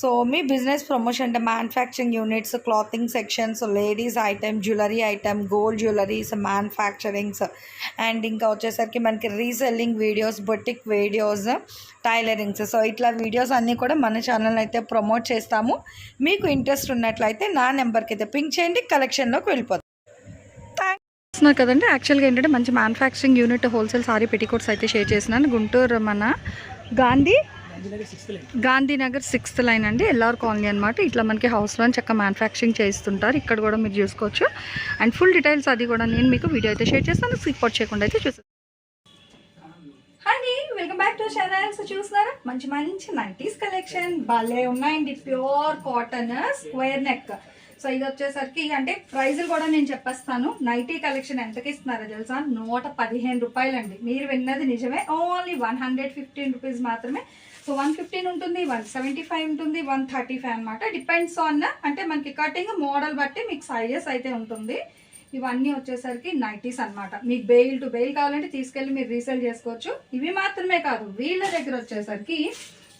So మీ business promotion అంటే manufacturing units clothing sections ladies item jewellery item gold jewelleries manufacturings. And ఇంకా వచ్చేసరికి మనకి reselling videos boutique videos tailorings. So ఇట్లా videos అన్నీ కూడా మన ఛానల్ అయితే ప్రమోట్ చేస్తాము. మీకు ఇంట్రెస్ట్ ఉన్నట్లయితే నా నెంబర్కి అయితే పింక్ చేయండి కలెక్షన్లోకి వెళ్ళిపోతుంది చూస్తున్నారు కదండి యాక్చువల్గా ఏంటంటే మంచి manufacturing unit wholesale sari petticoats అయితే షేర్ చేసినాను గుంటూరు మన గాంధీ గాంధీనగర్ సిక్స్త్ లైన్. అండి ఎల్ఆర్ కాలనీ అనమాట ఇట్లా మనకి హౌస్లో చక్కగా మ్యానుఫ్యాక్చరింగ్ చేస్తుంటారు ఇక్కడ కూడా మీరు చూసుకోవచ్చు. అండ్ ఫుల్ డీటెయిల్స్ అది కూడా నేను మీకు వీడియో అయితే షేర్ చేస్తాను. స్కిప్ చేయకుండా అయితే చూస్తాను hi welcome back to channel so చూస్తున్నారా? మంచి మంచి నైటీస్ కలెక్షన్ భలే ఉన్నాయండి. Pure cotton square neck so ఇది వచ్చేసరికి అంటే ప్రైజులు కూడా నేను చెప్పేస్తాను. నైటీ కలెక్షన్ ఎంతకి ఇస్తున్నారో తెలుసా? నూట పదిహేను రూపాయలు అండి మీరు విన్నది నిజమే. Only one hundred fifteen rupees మాత్రమే. సో వన్ ఫిఫ్టీన్ ఉంటుంది వన్ సెవెంటీ ఫైవ్ ఉంటుంది వన్ థర్టీ ఫైవ్ అనమాట డిపెండ్స్ ఆన్ అంటే మనకి కటింగ్ మోడల్ బట్టి మీకు సైజెస్ అయితే ఉంటుంది. ఇవన్నీ వచ్చేసరికి నైటీస్ అన్నమాట. మీకు బెయిల్ టు బెయిల్ కావాలంటే తీసుకెళ్ళి మీరు రీసేల్ చేసుకోవచ్చు. ఇవి మాత్రమే కాదు వీళ్ళ దగ్గర వచ్చేసరికి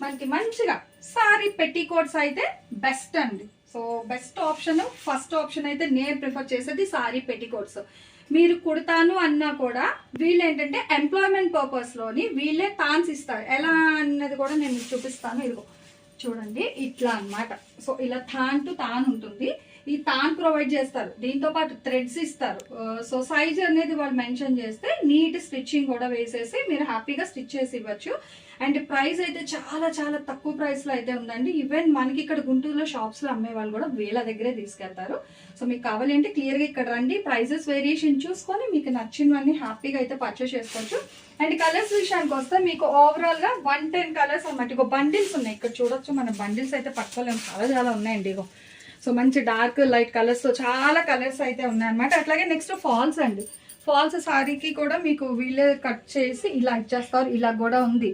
మనకి మంచిగా సారీ పెట్టికోట్స్ అయితే బెస్ట్ అండి. So best option first option అయితే నేను ప్రిఫర్ చేసేది సారీ పెట్టికోట్స్ మీరు కుడతాను అన్నా కూడా వీళ్ళు ఏంటంటే ఎంప్లాయ్మెంట్ పర్పస్లోని వీళ్ళే తాన్స్ ఇస్తారు. ఎలా అన్నది కూడా నేను చూపిస్తాను. ఇదిగో చూడండి ఇట్లా అన్నమాట. సో ఇలా థాన్ టు తాన్ ఉంటుంది. ఈ తాన్ ప్రొవైడ్ చేస్తారు. దీంతో పాటు థ్రెడ్స్ ఇస్తారు. సో సైజ్ అనేది వాళ్ళు మెన్షన్ చేస్తే నీట్ స్టిచ్చింగ్ కూడా వేసేసి మీరు హ్యాపీగా స్టిచ్ చేసి ఇవ్వచ్చు. అండ్ ప్రైస్ అయితే చాలా చాలా తక్కువ ప్రైస్లో అయితే ఉందండి. ఈవెన్ మనకి ఇక్కడ గుంటూరులో షాప్స్లో అమ్మే వాళ్ళు కూడా వీళ్ళ దగ్గరే తీసుకెళ్తారు. సో మీకు కావాలి అంటే క్లియర్గా ఇక్కడ రండి. ప్రైజెస్ వేరియేషన్ చూసుకొని మీకు నచ్చినవన్నీ హ్యాపీగా అయితే పర్చేస్ చేసుకోవచ్చు. అండ్ కలర్స్ విషయానికి వస్తే మీకు ఓవరాల్గా వన్ టెన్ కలర్స్ అనమాట ఇగో బండిల్స్ ఉన్నాయి. ఇక్కడ చూడొచ్చు మన. బండిల్స్ అయితే పట్టుకోలేము చాలా చాలా ఉన్నాయండి. ఇగో సో మంచి డార్క్ లైట్ కలర్స్తో చాలా కలర్స్ అయితే ఉన్నాయన్నమాట. అట్లాగే నెక్స్ట్ ఫాల్స్ అండి. ఫాల్స్ సారీకి కూడా మీకు వీళ్ళే కట్ చేసి ఇలా ఇచ్చేస్తారు. ఇలా కూడా ఉంది.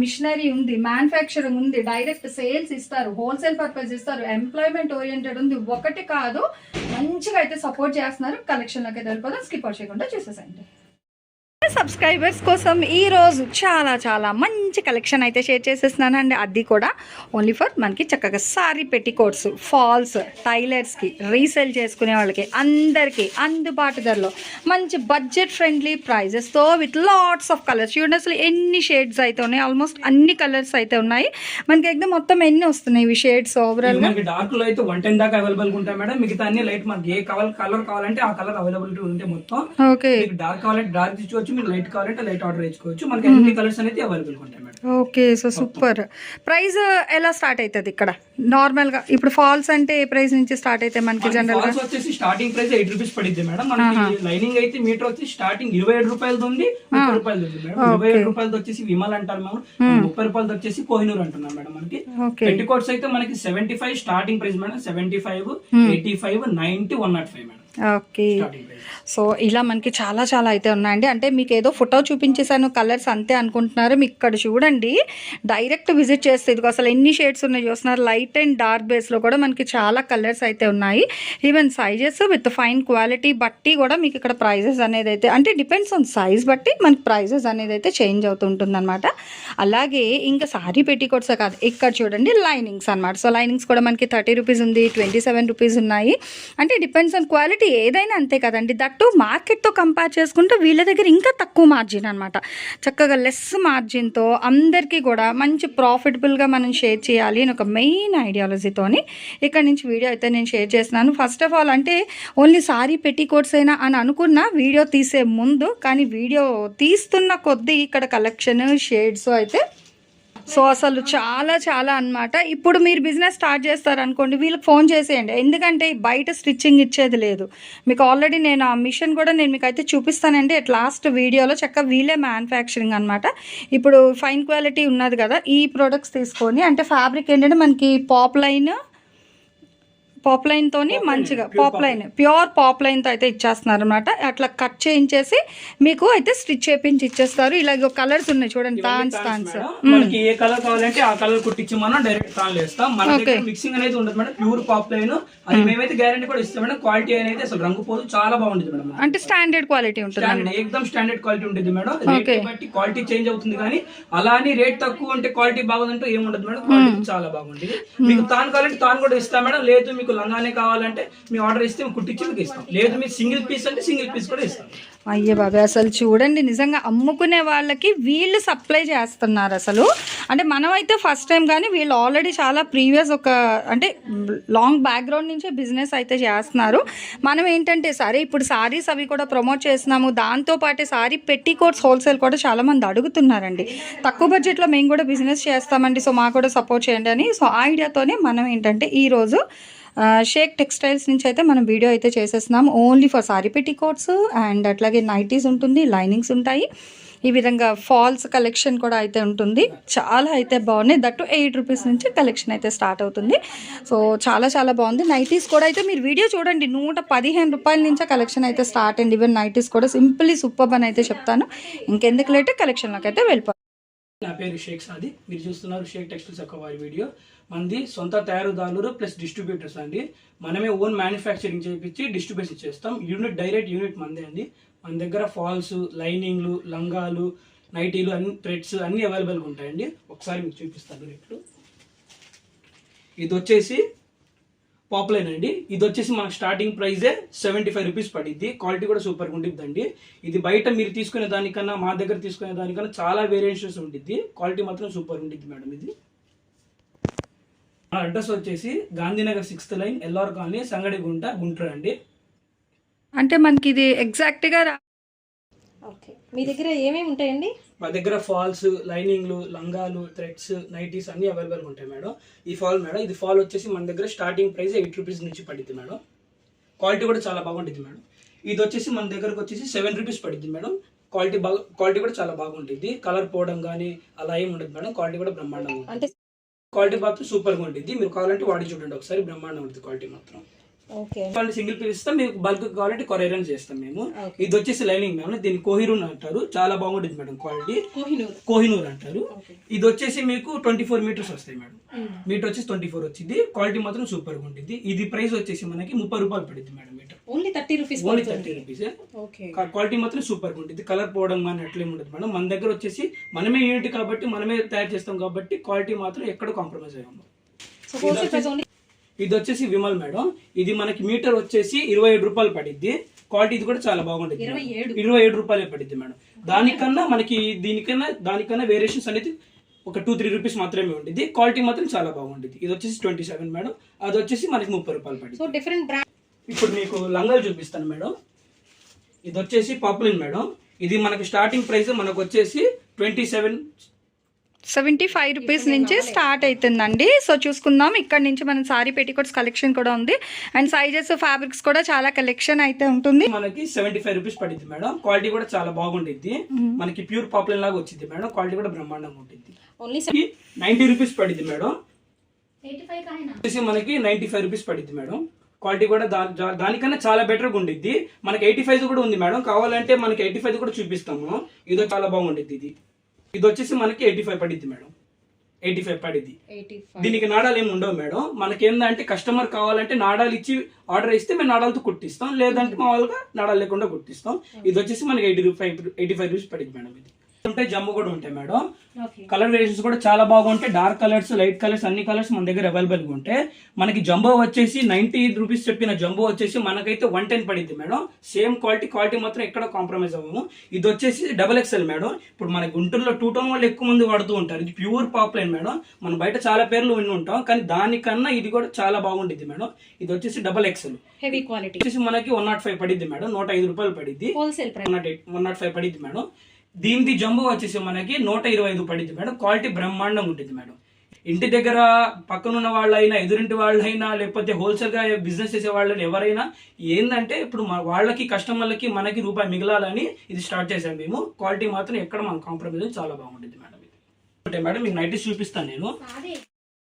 మిషనరీ ఉంది మ్యానుఫ్యాక్చరింగ్ ఉంది డైరెక్ట్ సేల్స్ ఇస్తారు హోల్సేల్ పర్పస్ ఇస్తారు ఎంప్లాయ్మెంట్ ఓరియంటెడ్ ఉంది. ఒకటి కాదు మంచిగా అయితే సపోర్ట్ చేస్తున్నారు. కలెక్షన్లోకి అయితే వెళ్ళిపోదాం. స్కిప్ చేయకుండా చూసేసండి సబ్స్క్రైబర్స్ కోసం ఈ రోజు చాలా చాలా మంచి కలెక్షన్ అయితే షేర్ చేసేస్తున్నానండి. అది కూడా ఓన్లీ ఫర్ మనకి చక్కగా సారీ పెట్టికోట్స్ ఫాల్స్ టైలర్స్కి రీసేల్ చేసుకునే వాళ్ళకి అందరికీ అందుబాటు ధరలో మంచి బడ్జెట్ ఫ్రెండ్లీ ప్రైజెస్తో విత్ లాట్స్ ఆఫ్ కలర్స్ చూడండి అసలు ఎన్ని షేడ్స్ అయితే ఉన్నాయి. ఆల్మోస్ట్ అన్ని కలర్స్ అయితే ఉన్నాయి. మనకి ఎగ్దమ్ మొత్తం ఎన్ని వస్తున్నాయి ఇవి షేడ్స్ ఓవరాల్ డార్క్లో అయితే వన్ టెన్ దాకా అవైలబుల్ ఉంటాయి మేడం. మిగతా అన్ని లైట్ మనకి ఏ కలర్ కలర్ కావాలంటే ఆ కలర్ అవైలబిలిటీ ఉంటే మొత్తం. ఓకే మీకు డార్క్ కావాలంటే డార్క్ తీసుకోవచ్చు. మీకు లైట్ కావాలంటే లైట్ ఆర్డర్ చేసుకోవచ్చు మనకి అన్ని కలర్స్ అనేది అవైలబుల్ ఉంటాయి madam. Okay so super. Price ఎలా స్టార్ట్ అవుతుంది ఇక్కడ? నార్మల్గా ఇప్పుడు ఫాల్స్ అంటే ఏ ప్రైస్ నుంచి స్టార్ట్ అయితే మనకి జనరల్గా? ఫాల్స్ వచ్చేసి స్టార్టింగ్ ప్రైస్ ఎయిట్ రూపీస్ పడిద్ది మేడం. మనకి లైనింగ్ అయితే మీటర్ వచ్చి స్టార్టింగ్ ఇరవై ఏడు రూపాయలది ఉంది ముప్పై రూపాయలది ఉంది మేడం. ఇరవై ఏడు రూపాయలది వచ్చేసి విమల్ అంటారు మేము. ముప్పై రూపాయలది వచ్చేసి కోహినూర్ అంటున్నాం మేడం మనకి. ఓకే. పెట్టుకోట్స్ అయితే మనకి seventy five starting price madam. Seventy five eighty five ninety one nought five madam. Okay. So ఇలా మనకి చాలా చాలా అయితే ఉన్నాయండి. అంటే మీకు ఏదో ఫోటో చూపించేసాను కలర్స్ అంతే అనుకుంటున్నారు మీకు ఇక్కడ చూడండి. డైరెక్ట్ విజిట్ చేస్తే ఇదిగో అసలు ఎన్ని షేడ్స్ ఉన్నాయి చూస్తున్నారు? లైట్ అండ్ డార్క్ బేస్లో కూడా మనకి చాలా కలర్స్ అయితే ఉన్నాయి. Even sizes with fine quality బట్టి కూడా మీకు ఇక్కడ ప్రైజెస్ అనేది అయితే అంటే డిపెండ్స్ ఆన్ సైజ్ బట్టి మనకి ప్రైజెస్ అనేది అయితే చేంజ్ అవుతుంటుందన్నమాట అలాగే ఇంకా సారీ పెట్టికోట్సే కాదు ఇక్కడ చూడండి లైనింగ్స్ అన్నమాట. సో లైనింగ్స్ కూడా మనకి థర్టీ రూపీస్ ఉంది ట్వంటీ సెవెన్ రూపీస్ ఉన్నాయి. అంటే డిపెండ్స్ ఆన్ క్వాలిటీ ఏదైనా అంతే కదండి. దట్టు మార్కెట్తో కంపేర్ చేసుకుంటే వీళ్ళ దగ్గర ఇంకా తక్కువ మార్జిన్ అనమాట చక్కగా లెస్ మార్జిన్తో అందరికీ కూడా మంచి ప్రాఫిటబుల్గా మనం షేర్ చేయాలి అని ఒక మెయిన్ ఐడియాలజీతోని ఇక్కడ నుంచి వీడియో అయితే నేను షేర్ చేస్తున్నాను. ఫస్ట్ ఆఫ్ ఆల్ అంటే ఓన్లీ సారీ పెట్టి కోట్స్ అయినా అని అనుకున్న వీడియో తీసే ముందు కానీ వీడియో తీస్తున్న కొద్దీ ఇక్కడ కలెక్షన్ షేడ్స్ అయితే సో అసలు చాలా చాలా అనమాట ఇప్పుడు మీరు బిజినెస్ స్టార్ట్ చేస్తారనుకోండి వీళ్ళకి ఫోన్ చేసేయండి. ఎందుకంటే బయట స్టిచ్చింగ్ ఇచ్చేది లేదు. మీకు ఆల్రెడీ నేను ఆ మిషన్ కూడా నేను మీకు అయితే చూపిస్తానండి. అట్ లాస్ట్ వీడియోలో చక్క వీలే మ్యానుఫ్యాక్చరింగ్ అనమాట ఇప్పుడు ఫైన్ క్వాలిటీ ఉన్నది కదా ఈ ప్రొడక్ట్స్ తీసుకొని అంటే ఫ్యాబ్రిక్ ఏంటంటే మనకి పాప్ లైన్ పాప్ లైన్ తోని మంచిగా పాప్ లైన్ ప్యూర్ పాప్ లైన్తో అయితే ఇచ్చేస్తున్నారు అనమాట అట్లా కట్ చేయించేసి మీకు అయితే స్టిచ్ చేపించి ఇచ్చేస్తారు. ఇలాగ కలర్స్ ఉన్నాయి చూడండి తాన్స్ తాన్స్. మనకి ఏ కలర్ కావాలంటే ఆ కలర్ కుట్టించి మనం డైరెక్ట్ తాన్ వేస్తాం మన దగ్గర మిక్సింగ్ అనేది ఉండదు మేడం ప్యూర్ పాప్ లైన్ అది మేమైతే గ్యారంటీ కూడా ఇస్తాం మేడం క్వాలిటీ అనేది అసలు రంగు పోదు. చాలా బాగుంటుంది మేడం అంటే స్టాండర్డ్ క్వాలిటీ ఉంటుంది ఏకదం స్టాండర్డ్ క్వాలిటీ ఉంటుంది మేడం రేట్ బట్టి క్వాలిటీ చేంజ్ అవుతుంది కానీ అలా అని రేట్ తక్కువ ఉంటే క్వాలిటీ బాగుందంటే ఏముండదు మేడం క్వాలిటీ చాలా బాగుంటుంది. మీకు తాను కావాలంటే తాను కూడా ఇస్తాం మేడం లేదు మీకు లంగానే కావాలంటే మీ ఆర్డర్ ఇస్తే మేము కుట్టించి మీకు ఇస్తాం. లేదు మీరు సింగిల్ పీస్ అంటే సింగిల్ పీస్ కూడా ఇస్తాం. అయ్యే బాబాయ్ అసలు చూడండి నిజంగా అమ్ముకునే వాళ్ళకి వీళ్ళు సప్లై చేస్తున్నారు అసలు. అంటే మనం అయితే ఫస్ట్ టైం కానీ వీళ్ళు ఆల్రెడీ చాలా ప్రీవియస్ ఒక అంటే లాంగ్ బ్యాక్గ్రౌండ్ నుంచే బిజినెస్ అయితే చేస్తున్నారు. మనం ఏంటంటే సరే ఇప్పుడు సారీస్ అవి కూడా ప్రమోట్ చేస్తున్నాము. దాంతోపాటే సారీ పెట్టి కోట్స్ హోల్సేల్ కూడా చాలామంది అడుగుతున్నారండి. తక్కువ బడ్జెట్లో మేము కూడా బిజినెస్ చేస్తామండి సో మాకు కూడా సపోర్ట్ చేయండి అని. సో ఆ ఐడియాతోనే మనం ఏంటంటే ఈరోజు షేక్ టెక్స్టైల్స్ నుంచి అయితే మనం వీడియో అయితే చేసేస్తున్నాం. Only for sari petticoats and అట్లాగే నైటీస్ ఉంటుంది లైనింగ్స్ ఉంటాయి. ఈ విధంగా ఫాల్స్ కలెక్షన్ కూడా అయితే ఉంటుంది. చాలా అయితే బాగున్నాయి. దట్టు ఎయిట్ రూపీస్ నుంచి కలెక్షన్ అయితే స్టార్ట్ అవుతుంది. సో చాలా చాలా బాగుంది. నైటీస్ కూడా అయితే మీరు వీడియో చూడండి. నూట పదిహేను రూపాయల నుంచే కలెక్షన్ అయితే స్టార్ట్ అండి ఈవెన్ నైటీస్ కూడా సింపుల్లీ సూపర్ అని అయితే చెప్తాను. ఇంకెందుకు లేటే? కలెక్షన్లోకి అయితే వెళ్ళిపోతాను నా పేరు షేక్ సాది మీరు చూస్తున్నారు షేక్ టెక్స్టైల్స్ యొక్క వారి వీడియో. మనది సొంత తయారుదారులు ప్లస్ డిస్ట్రిబ్యూటర్స్ అండి. మనమే ఓన్ మ్యానుఫ్యాక్చరింగ్ చేయించి డిస్ట్రిబ్యూషన్ చేస్తాం. యూనిట్ డైరెక్ట్ యూనిట్ మందే అండి. మన దగ్గర ఫాల్స్ లైనింగ్లు లంగాలు నైటీలు అన్ని థ్రెడ్స్ అన్ని అవైలబుల్గా ఉంటాయండి. ఒకసారి మీకు చూపిస్తాను రేట్లు. ఇది వచ్చేసి పాపులైన్ అండి ఇది వచ్చేసి మనకు స్టార్టింగ్ ప్రైజే సెవెంటీ ఫైవ్ రూపీస్ పడిద్ది క్వాలిటీ కూడా సూపర్గా ఉండిద్దండి. ఇది బయట మీరు తీసుకునే దానికన్నా మా దగ్గర తీసుకునే దానికన్నా చాలా వేరియేషన్స్ ఉండిద్ది. క్వాలిటీ మాత్రం సూపర్ ఉండిద్ది మేడం ఇది. మా అడ్రస్ వచ్చేసి Gandhinagar sixth line L R colony Sangadigunta Guntur అండి. అంటే మనకి ఇది ఎగ్జాక్ట్గా ఓకే మీ దగ్గర ఏమేమి ఉంటాయండి? మా దగ్గర ఫాల్స్ లైనింగ్లు లంగాలు థ్రెడ్స్ నైటీస్ అన్ని అవైలబుల్ ఉంటాయి మేడం. ఈ ఫాల్ మేడం ఇది ఫాల్ వచ్చేసి మన దగ్గర స్టార్టింగ్ ప్రైస్ ఎయిట్ రూపీస్ నుంచి పడుద్ది మేడం. క్వాలిటీ కూడా చాలా బాగుంటుంది మేడం. ఇది వచ్చేసి మన దగ్గరకు వచ్చేసి సెవెన్ రూపీస్ పడుద్ది మేడం. క్వాలిటీ బాగా క్వాలిటీ కూడా చాలా బాగుంటుంది. కలర్ పోవడం కానీ అలా ఏమి ఉండదు మేడం. క్వాలిటీ కూడా బ్రహ్మాండంగా ఉంటుంది. అంటే క్వాలిటీ మాత్రం సూపర్గా ఉంటుంది. మీరు కావాలంటే వాడి చూడండి ఒకసారి. బ్రహ్మాండంగా ఉంటుంది క్వాలిటీ మాత్రం. ఓకే కావాలంటే సింగిల్ పీస్ ఇస్తాం మీకు బల్క్ కావాలంటే కొరియర్ చేస్తాం మేము. ఇది వచ్చేసి లైనింగ్ మేడం దీన్ని కోహిరూన్ అంటారు. చాలా బాగుంటుంది మేడం క్వాలిటీ కోహినూర్. కోహినూర్ అంటారు. ఇది వచ్చేసి మీకు ట్వంటీ ఫోర్ మీటర్స్ వస్తాయి మేడం. మీటర్ వచ్చేసి ట్వంటీ ఫోర్ వచ్చింది. క్వాలిటీ మాత్రం సూపర్గా ఉంటుంది ఇది ప్రైస్ వచ్చేసి మనకి ముప్పై రూపాయలు పడుతుంది madam metre only thirty rupees only thirty rupees okay quality మాత్రం సూపర్గా ఉంటుంది కలర్ పోవడం కానీ అట్లేం ఉండదు మేడం. మన దగ్గర వచ్చేసి మనమే యూనిట్ కాబట్టి మనమే తయారు చేస్తాం కాబట్టి క్వాలిటీ మాత్రం ఎక్కడ కాంప్రమైజ్ అయ్యాము ఇది వచ్చేసి విమల్ మేడం. ఇది మనకి మీటర్ వచ్చేసి ఇరవై ఏడు రూపాయలు పడిద్ది. క్వాలిటీ ఇది కూడా చాలా బాగుంటుంది ఇరవై ఏడు. రూపాయలే పడిద్ది మేడం. దానికన్నా మనకి దీనికన్నా దానికన్నా వేరియేషన్స్ అనేది ఒక టూ త్రీ రూపీస్ మాత్రమే ఉంటుంది క్వాలిటీ మాత్రం చాలా బాగుంటుంది ఇది వచ్చేసి ట్వంటీ సెవెన్ మేడం. అది వచ్చేసి మనకి ముప్పై రూపాయలు పడింది సో డిఫరెంట్ బ్రాండ్ ఇప్పుడు మీకు లంగాలు చూపిస్తాను మేడం. ఇది వచ్చేసి పాపులర్ మేడం. ఇది మనకి స్టార్టింగ్ ప్రైస్ మనకు వచ్చేసి twenty seven seventy five rupees నుంచి స్టార్ట్ అవుతుందండి. సో చూసుకుందాం. ఇక్కడ నుంచి మన సారీ పెట్టికోట్స్ కలెక్షన్ కూడా ఉంది. అండ్ సైజెస్ ఫ్యాబ్రిక్స్ కూడా చాలా కలెక్షన్ అయితే ఉంటుంది. మనకి సెవెంటీ ఫైవ్ రూపీస్ పడింది మేడం. క్వాలిటీ కూడా చాలా బాగుంటుంది మనకి ప్యూర్ పాపులర్ లాగా వచ్చింది మేడం. క్వాలిటీ కూడా బ్రహ్మాండంగా ఉంటుంది ఓన్లీ నైన్టీ రూపీస్ పడింది మేడం. వచ్చేసి మనకి నైన్టీ ఫైవ్ రూపీస్ పడింది మేడం. క్వాలిటీ కూడా దానికన్నా చాలా బెటర్గా ఉండిద్ది. మనకి ఎయిటీ ఫైవ్ కూడా ఉంది మేడం. కావాలంటే మనకి ఎయిటీ ఫైవ్ కూడా చూపిస్తాము. ఇదో చాలా బాగుండిద్ది ఇది. ఇది వచ్చేసి మనకి ఎయిటీ ఫైవ్ పడిద్ది మేడం. ఎయిటీ ఫైవ్ పడిద్ది దీనికి నాడాలు ఏమి ఉండవు మేడం. మనకి ఏంటంటే కస్టమర్ కావాలంటే నాడాలు ఇచ్చి ఆర్డర్ ఇస్తే మేము నాడాలతో కుట్టిస్తాం. లేదంటే మామూలుగా నాడాలు లేకుండా కుట్టిస్తాం. ఇది వచ్చేసి మనకి ఎయిటీ రూపాయి ఎయిటీ ఫైవ్ రూపీస్ పడింది మేడం ఇది. ఉంటాయి జమ్ము కూడా ఉంటాయి మేడం. కలర్ వేరియేషన్స్ కూడా చాలా బాగుంటాయి. డార్క్ కలర్స్ లైట్ కలర్స్ అన్ని కలర్స్ మన దగ్గర అవైలబుల్గా ఉంటాయి. మనకి జంబో వచ్చేసి నైన్టీ రూపీస్ చెప్పిన జంబో వచ్చేసి మనకైతే వన్ టెన్ పడింది మేడం. సేమ్ క్వాలిటీ క్వాలిటీ మాత్రం ఎక్కడ కాంప్రమైజ్ అవ్వము. ఇది వచ్చేసి డబల్ ఎక్స్ఎల్ మేడం. ఇప్పుడు మన గుంటూరులో టూ టోన్ వాళ్ళు ఎక్కువ మంది వాడుతూ ఉంటారు. ఇది ప్యూర్ పాపులర్ మేడం. మనం బయట చాలా పేర్లు విని ఉంటాం కానీ దానికన్నా ఇది కూడా చాలా బాగుంటుంది మేడం. ఇది వచ్చేసి డబల్ ఎక్స్ఎల్ హెవీ క్వాలిటీ వచ్చేసి మనకి వన్ నాట్ ఫైవ్ పడిద్ది మేడం. నూట ఐదు రూపాయలు పడిద్ది. Wholesale price one nought eight one nought five పడిద్ది madam. దీనిది జంబు వచ్చేసి మనకి నూట ఇరవై ఐదు పడింది మేడం. క్వాలిటీ బ్రహ్మాండం ఉంటుంది మేడం. ఇంటి దగ్గర పక్కనున్న వాళ్ళైనా ఎదురింటి వాళ్ళైనా లేకపోతే హోల్సేల్గా బిజినెస్ చేసే వాళ్ళని ఎవరైనా ఏంటంటే ఇప్పుడు వాళ్ళకి కస్టమర్లకి మనకి రూపాయి మిగలాలని ఇది స్టార్ట్ చేసాం మేము. క్వాలిటీ మాత్రం ఎక్కడ మనం కాంప్రమైజ్ చాలా బాగుంటుంది మేడం ఇది. మేడం మీకు నైటీస్ చూపిస్తాను నేను.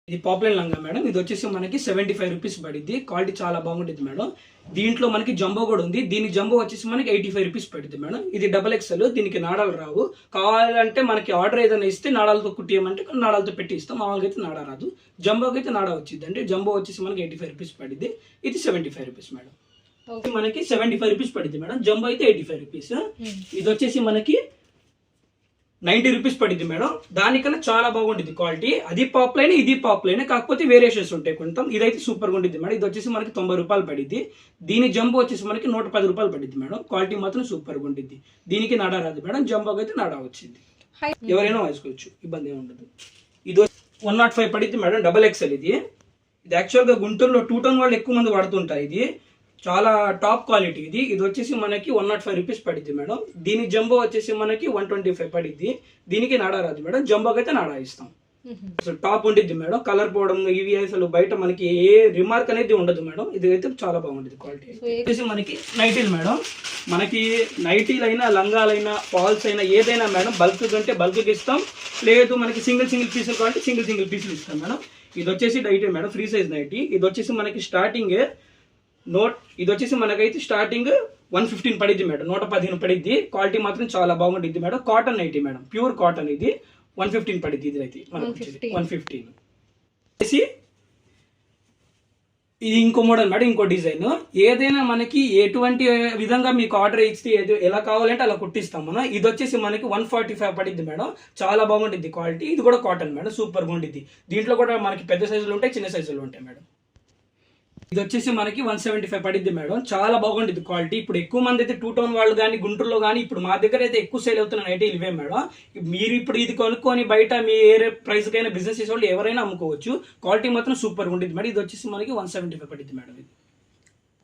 ఇది పాపులర్ లంగా మేడం. ఇది వచ్చేసి మనకి సెవెంటీ ఫైవ్ రూపీస్ పడింది క్వాలిటీ చాలా బాగుంటుంది మేడం. దీంట్లో మనకి జంబో కూడా ఉంది. దీని జంబో వచ్చేసి మనకి ఎయిటీ ఫైవ్ రూపీస్ పడుతుంది మేడం. ఇది డబల్ ఎక్స్ఎల్ దీనికి నాడాలు రావు. కావాలంటే మనకి ఆర్డర్ ఏదైనా ఇస్తే నాడాలతో కుట్టియమంటే నాడాలతో పెట్టి ఇస్తాం. మామూలుగా అయితే నాడా రాదు. జంబోకి అయితే నాడా వచ్చింది అంటే జంబో వచ్చేసి మనకి ఎయిటీ ఫైవ్ రూపీస్ పడింది ఇది సెవెంటీ ఫైవ్ రూపీస్ మేడం మనకి సెవెంటీ ఫైవ్ రూపీస్ పడింది మేడం. జంబో అయితే ఎయిటీ ఫైవ్ రూపీస్ ఇది వచ్చేసి మనకి నైంటీ రూపీస్ పడింది మేడం. దానికన్నా చాలా బాగుంటుంది క్వాలిటీ. అది పాప్ లైన్ ఇది పాప్ లైన్ కాకపోతే వేరియేషన్స్ ఉంటాయి కొంచెం. ఇదైతే సూపర్గా ఉంటుంది మేడం. ఇది వచ్చేసి మనకి తొంభై రూపాయలు పడింది. దీని జంబో వచ్చేసి మనకి నూట పది రూపాయలు పడింది మేడం. క్వాలిటీ మాత్రం సూపర్గా ఉంటుంది దీనికి నాడా రాదు మేడం. జంబోకి అయితే నాడా వచ్చింది. ఎవరైనా వేసుకోవచ్చు ఇబ్బంది ఏమి ఉండదు. ఇది వన్ నాట్ ఫైవ్ పడింది మేడం. డబల్ ఎక్స్ఎల్ ఇది. ఇది యాక్చువల్గా గుంటూరులో టూ టౌన్ వాళ్ళు ఎక్కువ మంది వాడుతుంటారు ఇది. చాలా టాప్ క్వాలిటీ ఇది. ఇది వచ్చేసి మనకి వన్ నాట్ ఫైవ్ రూపీస్ పడింది మేడం. దీని జంబో వచ్చేసి మనకి వన్ ట్వంటీ ఫైవ్ పడింది దీనికి నాడా రాదు మేడం. జంబోకి అయితే నాడా ఇస్తాం. అసలు టాప్ ఉంటుంది మేడం. కలర్ పోవడం ఇవి అసలు బయట మనకి ఏ రిమార్క్ అనేది ఉండదు మేడం. ఇది అయితే చాలా బాగుంటుంది క్వాలిటీ వచ్చేసి మనకి నైటీలు మేడం. మనకి నైటీలు అయినా లంగాలైనా ఫాల్స్ అయినా ఏదైనా మేడం బల్క్ కంటే బల్క్ ఇస్తాం. లేదు మనకి సింగిల్ సింగిల్ పీసులు కావాలంటే సింగిల్ సింగిల్ పీసులు ఇస్తాం మేడం. ఇది వచ్చేసి nighty madam. Free size nighty. ఇది వచ్చేసి మనకి స్టార్టింగ్ నోట్ ఇది వచ్చేసి మనకైతే స్టార్టింగ్ వన్ ఫిఫ్టీన్ పడిద్ది మేడం. నూట పదిహేను పడిద్ది. క్వాలిటీ మాత్రం చాలా బాగుంటుంది madam. Cotton nighty madam. Pure cotton ఇది. వన్ ఫిఫ్టీన్ పడిద్ది ఇది అయితే మనకు 115. వన్ ఫిఫ్టీన్ వచ్చేసి ఇది ఇంకో మోడల్ మేడం ఇంకో డిజైన్ ఏదైనా మనకి ఎటువంటి విధంగా మీకు ఆర్డర్ ఇస్తే ఎలా కావాలంటే అలా కుట్టిస్తాం మనం. ఇది వచ్చేసి మనకి వన్ ఫార్టీ ఫైవ్ పడిద్ది మేడం. చాలా బాగుంటుంది క్వాలిటీ ఇది కూడా కాటన్ మేడం. సూపర్గా ఉంటుంది దీంట్లో కూడా మనకి పెద్ద సైజులు ఉంటాయి చిన్న సైజులు ఉంటాయి మేడం. ఇది వచ్చేసి మనకి వన్ సెవెంటీ ఫైవ్ పడిద్ది మేడం. చాలా బాగుంటుంది క్వాలిటీ ఇప్పుడు ఎక్కువ మంది అయితే టూ టౌన్ వాళ్ళు కానీ గుంటూరులో కానీ ఇప్పుడు మా దగ్గర అయితే ఎక్కువ సేల్ అవుతున్న అయితే ఇవే మేడం. మీరు ఇప్పుడు ఇది కొనుక్కొని బయట మీ ఏ ప్రైస్ కైనా బిజినెస్ చేసే వాళ్ళు ఎవరైనా అమ్ముకోవచ్చు. క్వాలిటీ మాత్రం సూపర్ ఉంటుంది మేడం. ఇది వచ్చేసి మనకి వన్ సెవెంటీ ఫైవ్ పడిద్ది మేడం ఇది.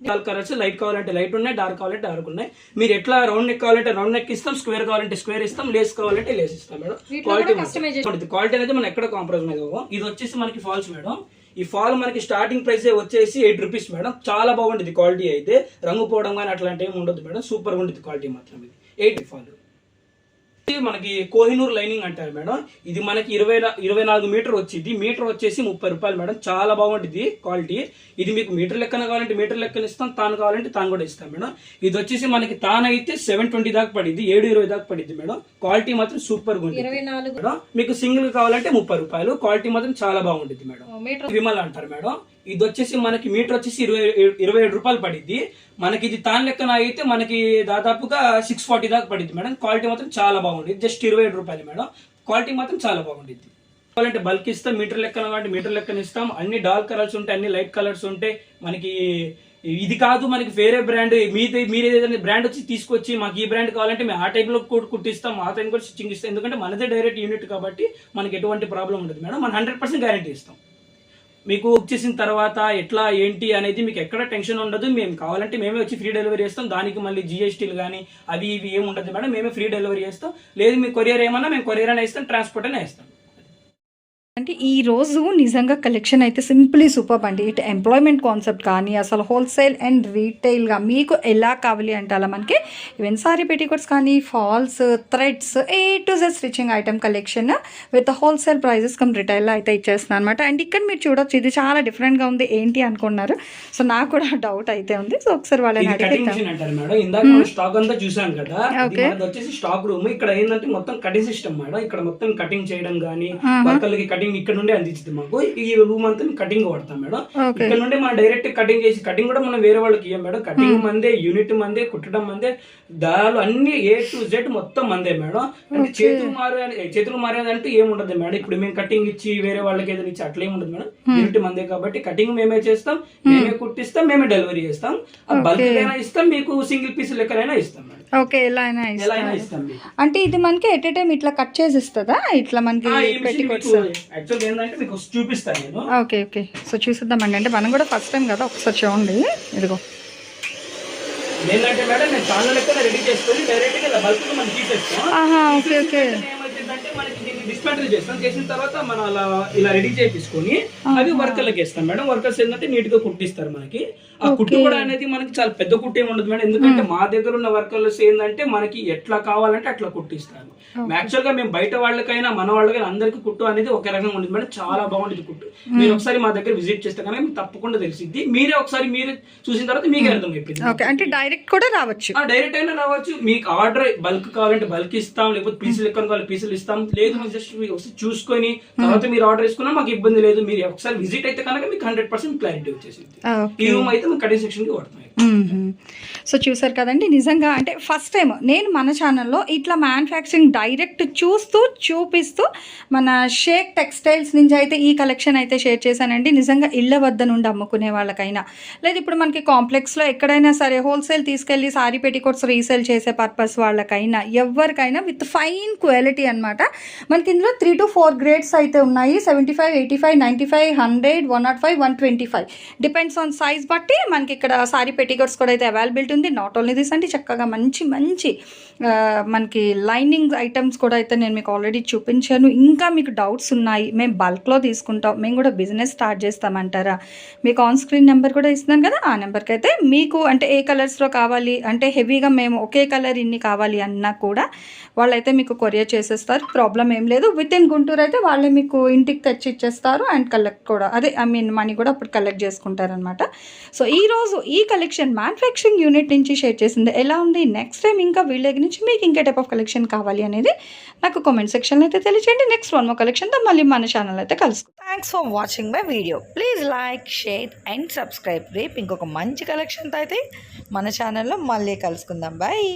డార్క్ కలర్స్ లైట్ కావాలంటే లైట్ ఉన్నాయి డార్క్ కావాలంటే డార్క్ ఉన్నాయి. మీరు ఎట్లా రౌండ్ నెక్ కావాలంటే రౌండ్ నెక్ ఇస్తాం స్క్వేర్ కావాలంటే స్క్వేర్ ఇస్తాం లేస్ కావాలంటే లేస్ ఇస్తాం మేడం. క్వాలిటీ. క్వాలిటీ అనేది మనం ఎక్కడ కాంప్రమైజ్ అవ్వం. ఇది వచ్చేసి మనకి ఫాల్స్ మేడం. ఈ ఫాల్ మనకి స్టార్టింగ్ ప్రైస్ వచ్చేసి ఎయిట్ రూపీస్ మేడం. చాలా బాగుంటుంది క్వాలిటీ అయితే. రంగు పోవడం కానీ అట్లాంటి ఏమి ఉండదు మేడం. సూపర్ ఉంటుంది క్వాలిటీ మాత్రం ఇది. ఎయిట్ ఫాల్ మనకి కోహినూర్ లైనింగ్ అంటారు మేడం. ఇది మనకి ఇరవై ఇరవై నాలుగు మీటర్ వచ్చింది. మీటర్ వచ్చేసి ముప్పై రూపాయలు మేడం. చాలా బాగుంటుంది క్వాలిటీ ఇది మీకు మీటర్ లెక్కన కావాలంటే మీటర్ లెక్కన ఇస్తాం. తాను కావాలంటే తాను కూడా ఇస్తాం మేడం. ఇది వచ్చేసి మనకి తాను అయితే సెవెన్ ట్వంటీ దాకా పడింది. ఏడు ఇరవై దాకా పడింది మేడం. క్వాలిటీ మాత్రం సూపర్గా నాలుగు. మేడం మీకు సింగిల్ కావాలంటే ముప్పై రూపాయలు. క్వాలిటీ మాత్రం చాలా బాగుంటుంది మేడం. విమల్ అంటారు మేడం. ఇది వచ్చేసి మనకి మీటర్ వచ్చేసి ఇరవై ఇరవై ఏడు రూపాయలు పడిద్ది. మనకి ఇది తాన్ లెక్కన అయితే మనకి దాదాపుగా సిక్స్ ఫార్టీ దాకా పడిద్ది మేడం. క్వాలిటీ మాత్రం చాలా బాగుంటుంది జస్ట్ ఇరవై ఏడు రూపాయలు మేడం. క్వాలిటీ మాత్రం చాలా బాగుంటుంది కావాలంటే బల్క్ ఇస్తాం మీటర్ లెక్కన కాబట్టి మీటర్ లెక్కన ఇస్తాం. అన్ని డార్క్ కలర్స్ ఉంటాయి అన్ని లైట్ కలర్స్ ఉంటాయి. మనకి ఇది కాదు మనకి వేరే బ్రాండ్ మీది మీరు ఏదైనా బ్రాండ్ వచ్చి తీసుకొచ్చి మాకు ఈ బ్రాండ్ కావాలంటే మేము ఆ టైప్లో కూడా కుట్టిస్తాం ఆ టైం కూడా స్టిచ్చింగ్ ఇస్తాం. ఎందుకంటే మనదే డైరెక్ట్ యూనిట్ కాబట్టి మనకి ఎటువంటి ప్రాబ్లం ఉండదు మేడం. మనం హండ్రెడ్ పర్సెంట్ గ్యారంటీ ఇస్తాం. మీకు బుక్ చేసిన తర్వాత ఎట్లా ఏంటి అనేది మీకు ఎక్కడ టెన్షన్ ఉండదు. మేము కావాలంటే మేమే వచ్చి ఫ్రీ డెలివరీ చేస్తాం. దానికి మళ్ళీ జిఎస్టీలు కానీ అవి ఇవి ఏమి ఉండదు మేడం. మేమే ఫ్రీ డెలివరీ చేస్తాం. లేదు మీ కొరియర్ ఏమన్నా మేము కొరియర్ అయినా ఇస్తాం ట్రాన్స్పోర్ట్ అయినా ఇస్తాం. అంటే ఈ రోజు నిజంగా కలెక్షన్ అయితే సింప్లీ సూపర్ అండి. ఇటు ఎంప్లాయ్మెంట్ కాన్సెప్ట్ కానీ అసలు హోల్సేల్ అండ్ రీటైల్గా మీకు ఎలా కావాలి అంటే అలా మనకి ఈవెన్ సారీ పెట్టికోట్స్ కానీ falls threads A to Z stitching item collection with wholesale prices cum రిటైల్లో అయితే ఇచ్చేస్తున్నాను అనమాట అండ్ ఇక్కడ మీరు చూడొచ్చు ఇది చాలా డిఫరెంట్గా ఉంది. ఏంటి అనుకున్నారు? సో నాకు కూడా డౌట్ అయితే ఉంది. సో ఒకసారి వాళ్ళని స్టాక్ అంతా కదా వచ్చేసి స్టాక్ రూమ్ ఇక్కడ ఏంటంటే మొత్తం కటింగ్ సిస్టమ్ మేడం. ఇక్కడ మొత్తం కటింగ్ చేయడం కానీ వర్కర్లకి కటింగ్ ఇక్కడ నుండి అందించింది మాకు. ఈ రూమ్ అంతా కటింగ్ వాడతాం మేడం. ఇక్కడ నుండి మనం డైరెక్ట్ కటింగ్ చేసి కటింగ్ కూడా మనం వేరే వాళ్ళకి ఇయ్యం మేడం. కటింగ్ మందే యూనిట్ మందే కుట్టడం మందే దారాలు అన్ని ఏ టు జెడ్ మొత్తం మందే మేడం. అంటే చేతులు మారే చేతులు మారేది అంటే ఏముండదు మేడం. ఇప్పుడు మేము కటింగ్ ఇచ్చి వేరే వాళ్ళకి ఏదైనా ఇచ్చి అట్లా ఏముండదు మేడం. యూనిట్ మందే కాబట్టి కటింగ్ మేమే చేస్తాం మేమే కుట్టిస్తాం మేమే డెలివరీ చేస్తాం. బల్క్ అయినా ఇస్తాం మీకు సింగిల్ పీస్ లెక్కనైనా ఇస్తాం మేడం. ఓకే ఎలా అయినా ఇస్తాం. అంటే ఇది మనకి ఎట్ ఏ టైం ఇట్లా కట్ చేసి ఇస్తుందా? ఇట్లా మనకి యాక్చువల్ ఏంటంటే మీకు చూపిస్తాను నేను. ఓకే ఓకే సో చూసిద్దామండి. అంటే మనం కూడా ఫస్ట్ టైం కదా ఒకసారి చూడండి. ఇదిగో. ఏంటంటే మేడం నేను ఛానల్ లెక్కన రెడీ చేసుకొని డైరెక్ట్గా బల్క్ మనం తీసేస్తాం. ఆహా ఓకే ఓకే మనకి దీన్ని చేస్తాం. చేసిన తర్వాత మనం అలా ఇలా రెడీ చేపించుకొని అవి వర్కర్లకు వేస్తాం మేడం. వర్కర్స్ ఏంటంటే నీట్గా కుట్టిస్తారు మనకి. ఆ కుట్టు కూడా అనేది మనకి చాలా పెద్ద కుట్టు ఏమి ఉండదు మేడం. ఎందుకంటే మా దగ్గర ఉన్న వర్కర్స్ ఏంటంటే మనకి ఎట్లా కావాలంటే అట్లా కుట్టిస్తారు. యాక్చువల్గా మేము బయట వాళ్ళకైనా మన వాళ్ళకైనా అందరికి కుట్టు అనేది ఒక రకంగా ఉంటుంది మేడం. చాలా బాగుంటుంది కుట్టు. మీరు ఒకసారి మా దగ్గర విజిట్ చేస్తే కనుక మీకు తప్పకుండా తెలిసింది మీరే ఒకసారి మీరు చూసిన తర్వాత మీకే అర్థం అయిపోయింది అంటే డైరెక్ట్ కూడా రావచ్చు. డైరెక్ట్ అయినా రావచ్చు. మీకు ఆర్డర్ బల్క్ కావాలంటే బల్క్ ఇస్తాం లేకపోతే పీసులు ఎక్కువ కావాలి పీసులు ఇస్తాం. లేదు మీరు జస్ట్ మీరు ఒకసారి చూసుకొని తర్వాత మీరు ఆర్డర్ చేసుకున్నా మాకు ఇబ్బంది లేదు. మీరు ఒకసారి విజిట్ అయితే కనుక మీకు హండ్రెడ్ పర్సెంట్ క్లారిటీ వచ్చేసింది. ఈ రూమ్ అయితే మేము కటింగ్ సెక్షన్కి వాడుతున్నాం. సో చూసారు కదండి నిజంగా అంటే ఫస్ట్ టైం నేను మన ఛానల్లో ఇట్లా మ్యానుఫ్యాక్చరింగ్ డైరెక్ట్ చూస్తూ చూపిస్తూ మన షేక్ టెక్స్టైల్స్ నుంచి అయితే ఈ కలెక్షన్ అయితే షేర్ చేశానండి. నిజంగా ఇళ్ళ వద్ద నుండి అమ్ముకునే వాళ్ళకైనా. లేదు ఇప్పుడు మనకి కాంప్లెక్స్లో ఎక్కడైనా సరే హోల్సేల్ తీసుకెళ్ళి సారీ పెట్టికోట్స్ రీసేల్ చేసే పర్పస్ వాళ్ళకైనా ఎవరికైనా విత్ ఫైన్ క్వాలిటీ అనమాట మనకి ఇందులో త్రీ టు ఫోర్ గ్రేడ్స్ అయితే ఉన్నాయి. Seventy five eighty five ninety five hundred one not five one twenty five depends on size బట్టి మనకి ఇక్కడ సారీ పెట్టికోట్స్ కూడా అయితే అవైలబిలిటీ ఉంది. నాట్ ఓన్లీ దిస్ అండి చక్కగా మంచి మంచి మనకి లైనింగ్ ఐటమ్స్ కూడా అయితే నేను మీకు ఆల్రెడీ చూపించాను. ఇంకా మీకు డౌట్స్ ఉన్నాయి మేము బల్క్లో తీసుకుంటాం మేము కూడా బిజినెస్ స్టార్ట్ చేస్తామంటారా? మీకు ఆన్ స్క్రీన్ నెంబర్ కూడా ఇస్తున్నాను కదా ఆ నెంబర్కి అయితే మీకు అంటే ఏ కలర్స్లో కావాలి అంటే హెవీగా మేము ఒకే కలర్ ఇన్ని కావాలి అన్నా కూడా వాళ్ళైతే మీకు కొరియర్ చేసేస్తారు ప్రాబ్లం ఏం లేదు. విత్ ఇన్ గుంటూరు అయితే వాళ్ళే మీకు ఇంటికి తెచ్చి ఇచ్చేస్తారు అండ్ కలెక్ట్ కూడా అదే ఐ మీన్ మనీ కూడా అప్పుడు కలెక్ట్ చేసుకుంటారనమాట సో ఈ రోజు ఈ కలెక్షన్ మ్యానుఫ్యాక్చరింగ్ యూనిట్ నుంచి షేర్ చేసింది. ఎలా ఉంది? నెక్స్ట్ టైం ఇంకా వీళ్ళకి నుంచి మీకు ఇంకే టైప్ ఆఫ్ కలెక్షన్ కావాలి అనేది నాకు కామెంట్ సెక్షన్లో అయితే తెలియచేయండి నెక్స్ట్ వన్ మో కలెక్షన్తో మళ్ళీ మన ఛానల్ అయితే కలుసుకుందాం. Thanks for watching my video please like share and subscribe రేపు ఇంకొక మంచి కలెక్షన్తో అయితే మన ఛానల్లో మళ్ళీ కలుసుకుందాం. బాయ్